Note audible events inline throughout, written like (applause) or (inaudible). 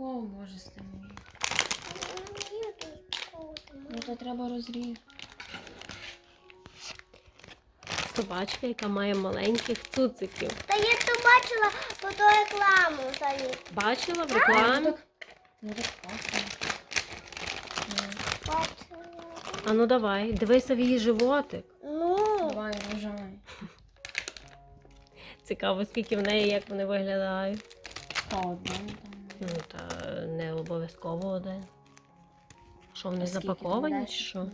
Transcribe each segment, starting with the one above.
О, боже, кого-то Ну то треба розрізати. Собачка, яка має маленьких цуциків. Та я то бачила по ту рекламу самі. Бачила в рекламі? ну так пахне. Ну, А ну давай, дивися в її животик. Ну, Давай, вважай. Цікаво, скільки в неї, як вони виглядають. Та одна там. Ну, та не обов'язково один. Що вони скільки? запаковані чи що?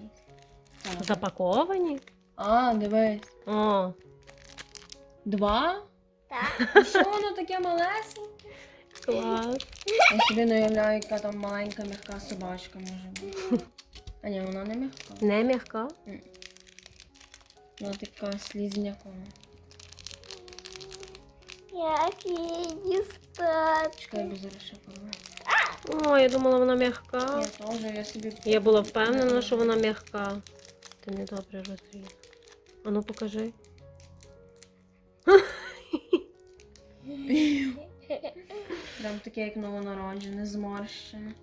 Так. Запаковані? А, дивись. О, Два? так. А що воно таке малесеньке? клас. Я собі не уявляю, яка там маленька м'яка собачка може бути. А ні, вона не м'яка. Не м'яка? Вона така слізнякова. Як її? Зараз. О, я думала, вона м'яка. Я теж, я собі... Я була впевнена, що вона м'яка. Ти не добре розріз. А ну покажи. Прям таке, як новонароджене, зморщене.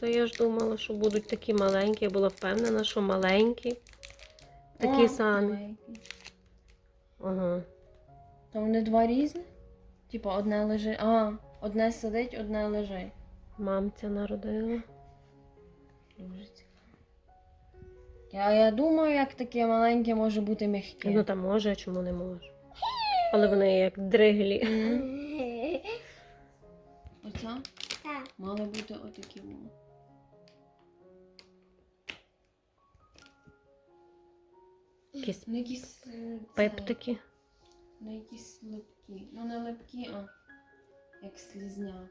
А я ж думала, що будуть такі маленькі. Я була впевнена, що маленькі. Такі О, самі. маленький. Ага. То вони два різні? Типа одне лежить. А, одне сидить, одне лежить. Мамця народила. Дуже цікаво. Я, я думаю, як таке маленьке може бути м'яке. Ну там може, а чому не може. Але вони як дриглі. (laughs) М. Оця Так. мали бути отакі. о. Якісь Ну, якісь е, це, пептики. Ну, якісь липкі. Ну, не липкі, а як слізня.